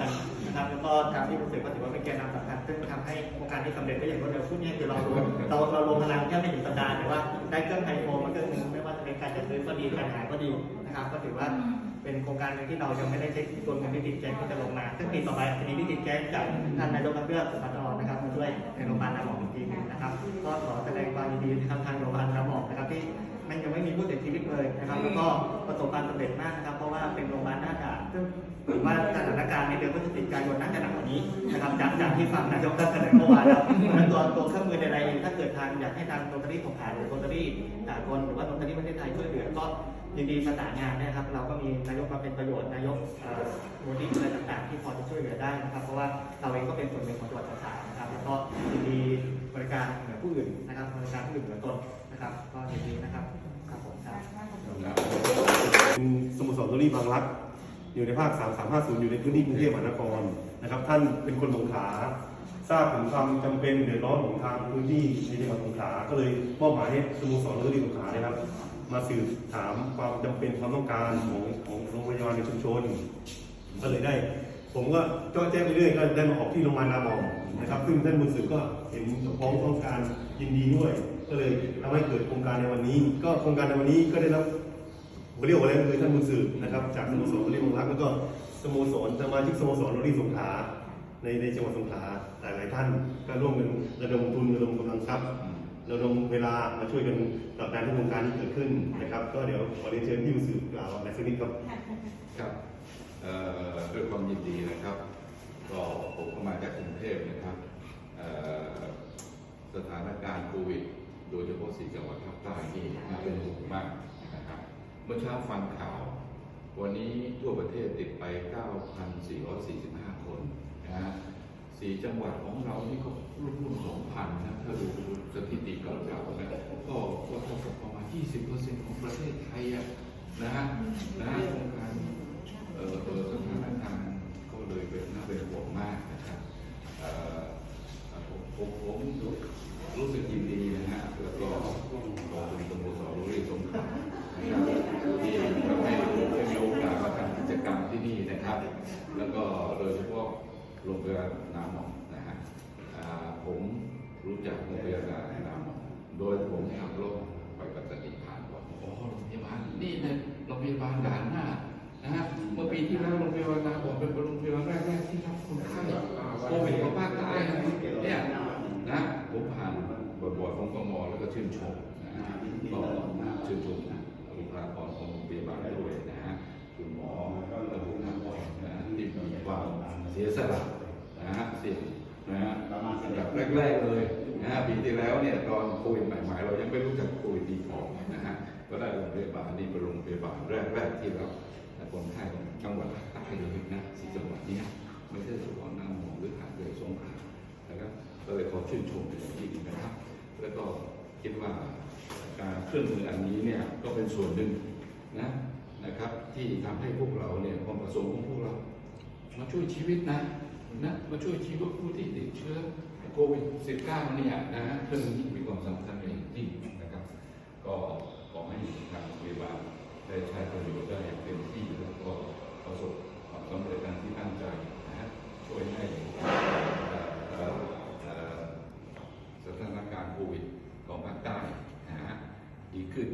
นะครับแล้วก็ทางที่รู้สึกว่าถือว่าเป็นแกนนำสำคัญซึ่งทำให้โครงการที่สำเร็จได้อย่างรวดเร็วพูดง่ายคือเราเราเราลงพลังแค่ไม่ถึงสัปดาห์แต่ว่าได้เครื่องไฮโฟมาเครื่องหนึงไม่ว่าจะเป็นการจัดซื้อก็ดีการขายก็ดีนะครับก็ถือว่าเป็นโครงการหนึ่งที่เรายังไม่ได้เช็คตัวเงินวิธีแจ้งที่จะลงมา ซึ่งปีต่อไปจะมีวิธีแจ้งจากท่านนายกรัฐมนตรีสุพัฒน์นะครับมาช่วยในโรงพยาบาลนาหมอกอีกทีหนึงนะครับก็ขอแสดงความยินดีนะครับทางโรงพยาบาลนาหมอกนะครับที่มันยังไม่มีผู้เสียชีวิตเลยนะครับ แล้วก็ประสบความสำเร็จมากนะครับ เพราะว่าเป็นโรงพยาบาลหน้ากากซึ่งถือว่า พฤศจิกายนน่าจะหนักกว่านี้นะครับจากจากที่ฟังนายกท่านแถลงเมื่อวานแล้วตัวตัวเครื่องมือใดๆถ้าเกิดทางอยากให้ทางโรตารี่ของผ่านหรือโรตารี่สากลหรือว่าโรตารี่ประเทศไทยช่วยเหลือก็ยินดีประสานงานนะครับ เราก็มีนายกมาเป็นประโยชน์นายกเอ่อมูลนิธิอะไรต่างๆ ที่พอจะช่วยเหลือได้นะครับ เพราะว่าเราเองก็เป็นส่วนหนึ่งของจังหวัดสระนะครับแล้วก็ยินดีบริการเหนือผู้อื่นนะครับบริการผู้อื่นเหนือตนนะครับ ก็ยินดีนะครับครับผมครับเป็นสโมสรโรลี่บางรัก อยู่ในภาค 3350 อยู่ในพื้นที่กรุงเทพมหานครนะครับ ท่านเป็นคนสงขลาทราบถึงความจำเป็นเดือดร้อนของทางพื้นที่ในจังหวัดสงขลาก็เลยมอบหมายให้สโมสรโรลี่สงขลานะครับ มาสืบถามความจำเป็นความต้องการของของโรงพยาบาลในชุมชน ก็เลยได้ ผมก็เจ้าแจ้งไปเรื่อยก็ได้มาออกที่โรงพยาบาลนามองนะครับ ซึ่งท่านบุญสืบก็เห็นพ้องต้องการยินดีด้วย ก็เลยทำให้เกิดโครงการในวันนี้ ก็โครงการในวันนี้ก็ได้รับ ผมเรียกว่าอะไรคือท่านบุญสืบนะครับ จากสโมสรโรลี่บางรักแล้วก็สโมสรสมาชิกสโมสรโรลี่สงขลาในในจังหวัดสงขลาหลายหลายๆท่านก็ร่วมกันระดมทุนระดมกำลังทรัพย์ระดมเวลามาช่วยกันตอบการที่โครงการที่เกิดขึ้นนะครับ ก็เดี๋ยวขอเรียนเชิญที่บุญสืบกล่าวอะไรสักนิดครับครับเอ่อด้วยความยินดีนะครับ ก็ผมก็มาจากกรุงเทพนะครับเอ่อสถานการณ์โควิด โดยเฉพาะสี่จังหวัดภาคใต้นี่น่าเป็นห่วงมากนะครับ เมื่อเช้าฟังข่าว วันนี้ทั่วประเทศติดไป 9,445 คนนะฮะสี่จังหวัดของเรานี่ก็รุ่นรุ่น2,000นะถ้าดูสถิติเก่าๆนะก็ก็เท่ากับประมาณ 20%ของประเทศไทยอะนะฮะนะฮะโครงการเอ่อเอ่อสถานการณ์ก็เลยเป็นน่าเป็นห่วงมากนะครับเอ่อผมผมผมรู้สึกยินดีนะฮะแล้วก็ขอบคุณสโมสรโรลีสงขลานะครับที่ทำให้ผมได้มีโอกาสมาทำกิจกรรมที่นี่นะครับ แล้วก็โดยเฉพาะ โรงพยาบาลน้ำหนองนะฮะผมรู้จักโรงพยาบาลน้ำหนองโดยผมขับรถไปปัตตานีผ่านก่อนอ๋อโรงพยาบาลนี่เนี่ยโรงพยาบาลด่านหน้านะฮะเมื่อปีที่แล้วโรงพยาบาลนาบอกเป็นโรงพยาบาลแรกๆที่รับคนไข้โควิดของภาคใต้นะเนี่ยนะผมผ่านบ่อยๆของกมแล้วก็ชื่นชมนะฮะก็ชื่นชมนะบุคลากรของโรงพยาบาลด้วยนะฮะคุณหมอและบุคลากรนะที่มีความเสียสละฮะเสี่ยงนะฮะอันดับ แรก ๆ เลยนะฮะปีที่แล้วเนี่ยตอนโควิดใหม่ๆเรายังไม่รู้จักโควิดดีพอนะฮะก็ได้โรงพยาบาลนี่เป็นโรงพยาบาลแรกๆที่เราคนไข้ของจังหวัดใต้เลยนะสี่จังหวัดนี้ไม่ใช่เฉพาะน้ำหองหรือหาดใหญ่สงขลานะครับก็เลยขอชื่นชมเป็นอย่างยิ่งนะครับ แล้วก็คิดว่าการเคลื่อนมืออันนี้เนี่ยก็เป็นส่วนหนึ่งนะนะครับ ที่ทำให้พวกเราเนี่ยความประสงค์ของพวกเรา มาช่วยชีวิตนะนะมาช่วยชีวิตผู้ที่ติดเชื้อ โควิด -19 เนี่ยนะฮะเรื่องนี้มีความสำคัญอย่างยิ่งนะครับ ก็ขอให้ทางโรงพยาบาลได้ใช้ประโยชน์ได้อย่างเต็มที่แล้วก็ประสบความสำเร็จดังที่ตั้งใจนะฮะช่วยให้สถานการณ์โควิดของภาคใต้นะฮะดีขึ้น